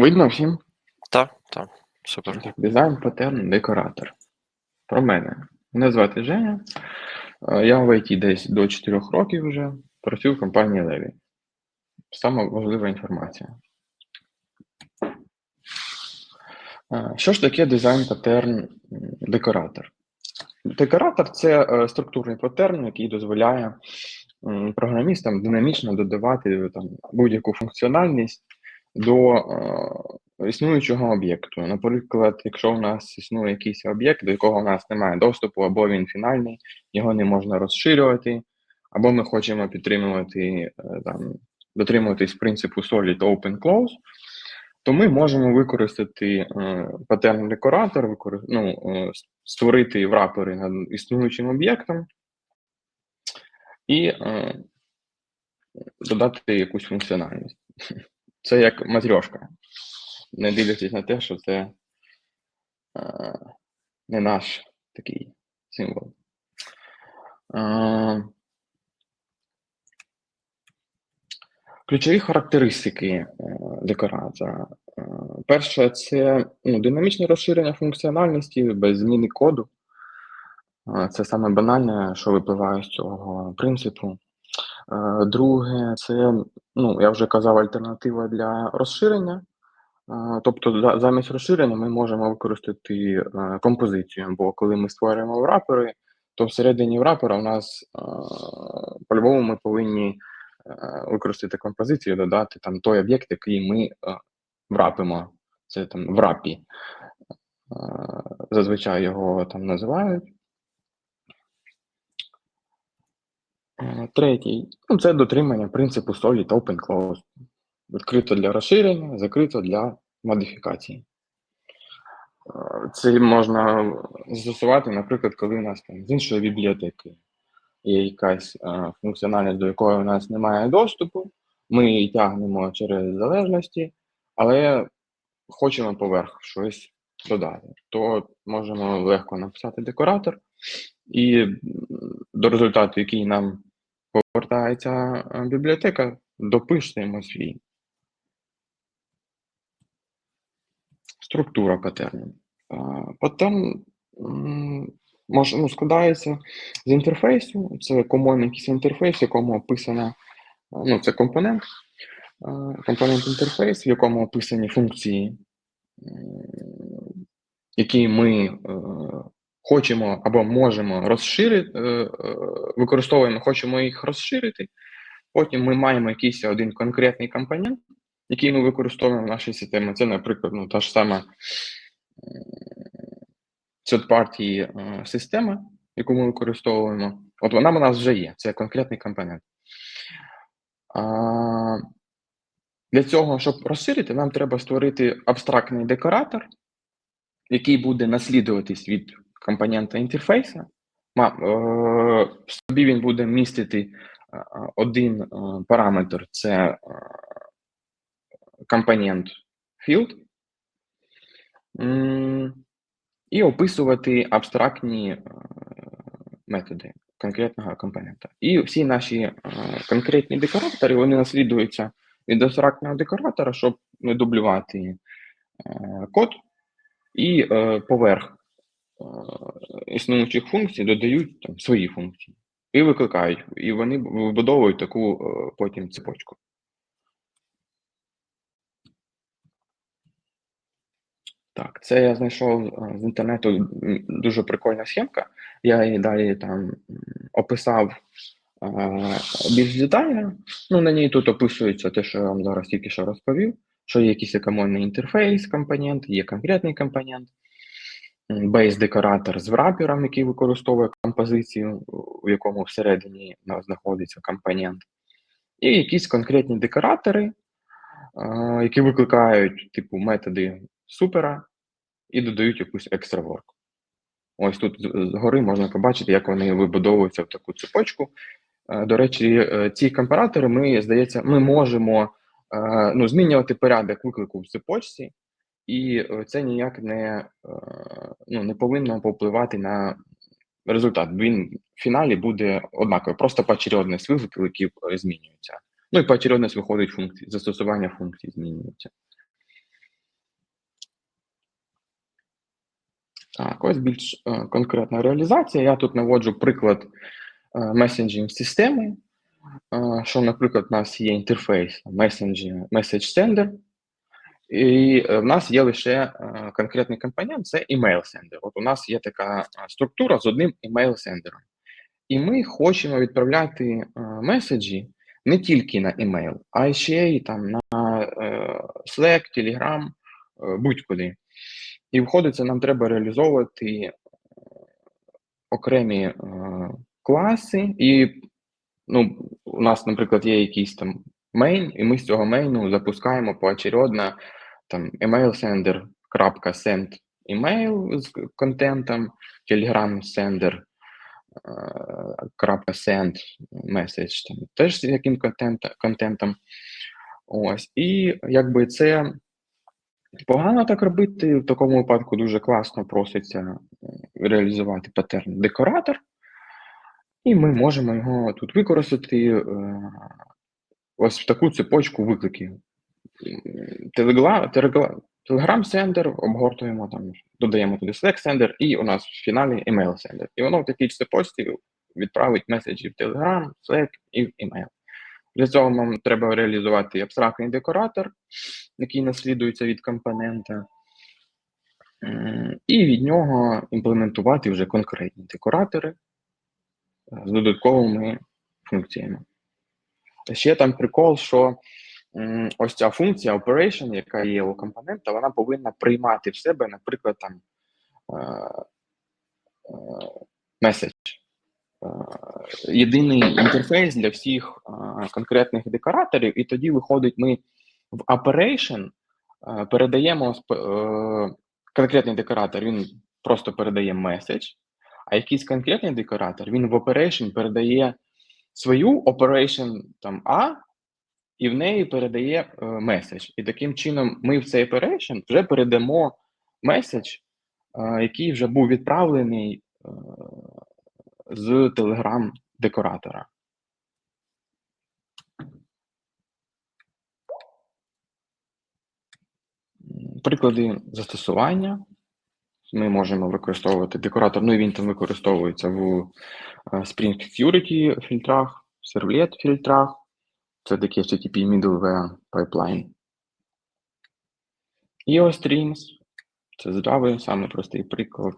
Видно всім? Так, так, супер. Так, дизайн, паттерн, декоратор. Про мене. Мене звати Женя. Е, Я в ІТ десь до 4 років вже. Працюю в компанії Levy. Саме важлива інформація. Е, Що ж таке дизайн паттерн декоратор? Декоратор це е, структурний паттерн, який дозволяє програмістам динамічно додавати там, будь-яку функціональність до е, існуючого об'єкту. Наприклад, якщо у нас існує якийсь об'єкт, до якого у нас немає доступу, або він фінальний, його не можна розширювати, або ми хочемо підтримувати е, там, дотримуватись принципу solid open close, то ми можемо використати е, паттерн декоратор, викор... ну, створити врапери над існуючим об'єктом і е, додати якусь функціональність. Це як матрьошка, не дивлячись на те, що це е, не наш такий символ. Е, ключові характеристики е, декоратора. Е, перше, це ну, динамічне розширення функціональності без зміни коду. Е, Це саме банальне, що випливає з цього принципу. Е, Друге, це, ну, я вже казав, альтернатива для розширення. Е, Тобто, замість розширення ми можемо використати е, композицію, бо коли ми створюємо врапери, то всередині врапера у нас по-любому ми повинні використати композицію, додати там той об'єкт, який ми врапимо. Це там врапі. Е, Зазвичай його там називають. Е, Третій ну, це дотримання принципу Solid Open Close. Відкрито для розширення, закрито для модифікації. Е, Це можна застосувати, наприклад, коли у нас там з іншої бібліотеки є якась е, функціональність, до якої у нас немає доступу, ми її тягнемо через залежності, але хочемо поверх щось додати, то можемо легко написати декоратор, і до результату, який нам повертається е, бібліотека, допишемо свій. Структура паттерну. Е, Паттерн м, може, ну, складається з інтерфейсу. Це комонний якийсь інтерфейс, в якому описана, ну, це компонент, е, компонент інтерфейс, в якому описані функції, які ми хочемо або можемо розширити, е, е, використовуємо, хочемо їх розширити. Потім ми маємо якийсь один конкретний компонент, який ми використовуємо в нашій системі. Це, наприклад, ну, та ж сама third-party е, система, яку ми використовуємо. От вона у нас вже є, це конкретний компонент. А, для цього, щоб розширити, нам треба створити абстрактний декоратор, який буде наслідуватись від компонента інтерфейса. Ма- е, В собі він буде містити е, один е, параметр це компонент field, і описувати абстрактні методи конкретного компонента. І всі наші конкретні декоратори вони наслідуються від абстрактного декоратора, щоб не дублювати код, і поверх існуючих функцій додають там, свої функції і викликають, і вони вибудовують таку е, потім цепочку. Так, це я знайшов е, з інтернету дуже прикольна схемка. Я її далі там описав е, більш детально. Ну, на ній тут описується те, що я вам зараз тільки що розповів, що є якийсь комонний інтерфейс компонент, є конкретний компонент, бейс-декоратор з врапером, який використовує композицію, у якому всередині знаходиться компонент, і якісь конкретні декоратори, які викликають типу методи супера і додають якусь екстра ворк. Ось тут згори можна побачити, як вони вибудовуються в таку цепочку. До речі, е, ці компаратори ми, здається, ми можемо е, ну, змінювати порядок виклику в цепочці, і е, це ніяк не е, ну, не повинно повпливати на результат. Він в фіналі буде однаковий, просто поочередність викликів е, змінюється. Ну і поочередність виходить функції, застосування функцій змінюється. Так, ось більш конкретна реалізація. Я тут наводжу приклад месенджинг системи, що, наприклад, у нас є інтерфейс Message Sender і в нас є лише е, конкретний компонент це email sender. От у нас є така е, структура з одним email сендером. І ми хочемо відправляти е, меседжі не тільки на email, а ще й там на Slack, Telegram, будь-куди. І виходить, це нам треба реалізовувати окремі класи, і ну, у нас, наприклад, є якийсь там мейн, і ми з цього мейну запускаємо поочередно там email sender, крапка send email з контентом, Telegram sender, е, крапка send message, там, теж з яким контент, контентом. Ось. І якби це погано так робити. В такому випадку дуже класно проситься е, реалізувати паттерн декоратор, і ми можемо його тут використати е, ось в таку цепочку викликів. Telegram сендер обгортуємо там, додаємо туди Slack сендер, і у нас в фіналі email сендер. І воно в такій цепочці відправить меседжі в Telegram, Slack і в email. Для цього нам треба реалізувати абстрактний декоратор, який наслідується від компонента, і від нього імплементувати вже конкретні декоратори е, з додатковими функціями. Ще там прикол, що ось ця функція operation, яка є у компонента, вона повинна приймати в себе, наприклад, там меседж. Е, єдиний інтерфейс для всіх е, конкретних декораторів, і тоді виходить, ми в operation е, передаємо конкретний декоратор, він просто передає меседж, а якийсь конкретний декоратор він в operation передає свою operation там А, і в неї передає е, меседж. І таким чином ми в цей operation вже передамо меседж, е, який вже був відправлений е, з Telegram декоратора. Приклади застосування. Ми можемо використовувати декоратор, ну і він там використовується в Spring Security фільтрах, сервлет фільтрах. Це такі HTTP middleware pipeline. EOS Streams. Це з Java, саме простий приклад.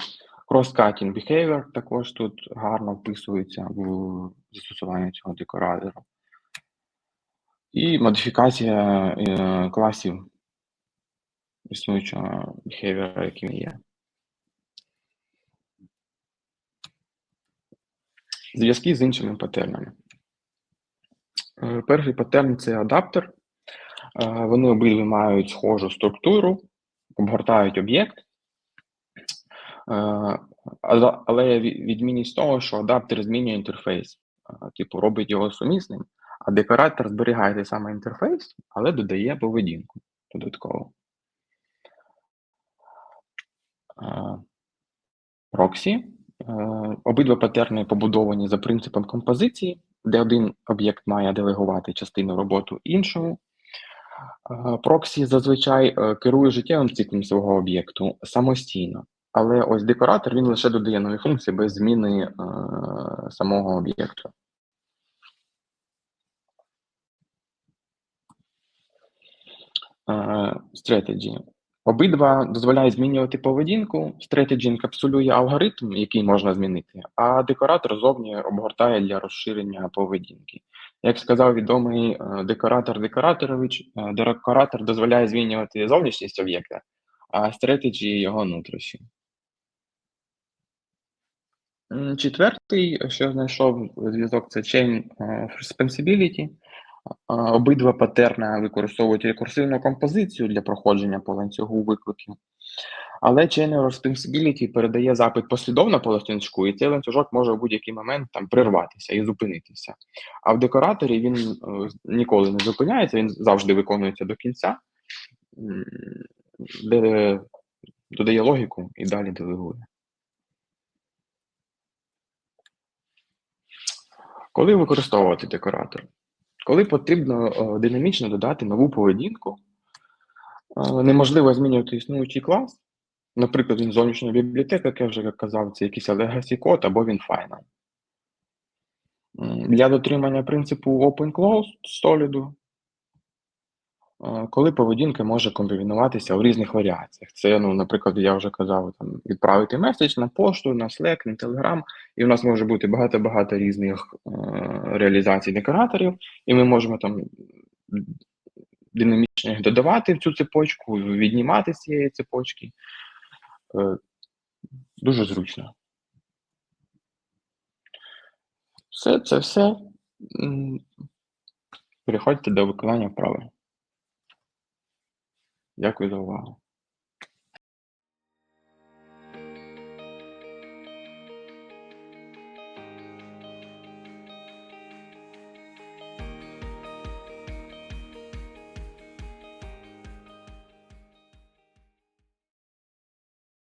Cross-cutting behavior також тут гарно вписується в застосування цього декоратора. І модифікація е, класів існуючого behavior, яким є. Зв'язки з іншими патернами. Е, Перший паттерн це адаптер. Е, Вони обидві мають схожу структуру, обгортають об'єкт. Е, але- відмінність того, що адаптер змінює інтерфейс, типу робить його сумісним, а декоратор зберігає той самий інтерфейс, але додає поведінку додатково. Проксі. Обидва патерни побудовані за принципом композиції, де один об'єкт має делегувати частину роботи іншому. Е, Проксі зазвичай е, керує життєвим циклом свого об'єкту самостійно, але ось декоратор він лише додає нові функції без зміни е, самого об'єкту. Е, Strategy. Обидва дозволяють змінювати поведінку. Strategy інкапсулює алгоритм, який можна змінити, а декоратор зовні обгортає для розширення поведінки. Як сказав відомий е, декоратор Декораторович, е, декоратор дозволяє змінювати зовнішність об'єкта, а strategy його внутрішню. М, Четвертий, що знайшов зв'язок, це Chain е, Responsibility. Обидва патерни використовують рекурсивну композицію для проходження по ланцюгу викликів. Але Chain Responsibility передає запит послідовно по ланцюжку, і цей ланцюжок може в будь-який момент там прерватися і зупинитися. А в декораторі він е, ніколи не зупиняється, він завжди виконується до кінця, де додає логіку і далі делегує. Коли використовувати декоратор? Коли потрібно е, динамічно додати нову поведінку, е, неможливо змінювати існуючий клас, Наприклад, він зовнішня бібліотека, як я вже казав, це якийсь legacy код або він final. Для дотримання принципу open close Solid, коли поведінка може комбінуватися у різних варіаціях. Це, ну, наприклад, я вже казав, там, відправити меседж на пошту, на Slack, на Telegram, і у нас може бути багато-багато різних е, реалізацій декораторів, і ми можемо там динамічно їх додавати в цю цепочку, віднімати з цієї цепочки. Е, Дуже зручно. Все, це все. Переходьте до виконання вправи. Дякую за увагу.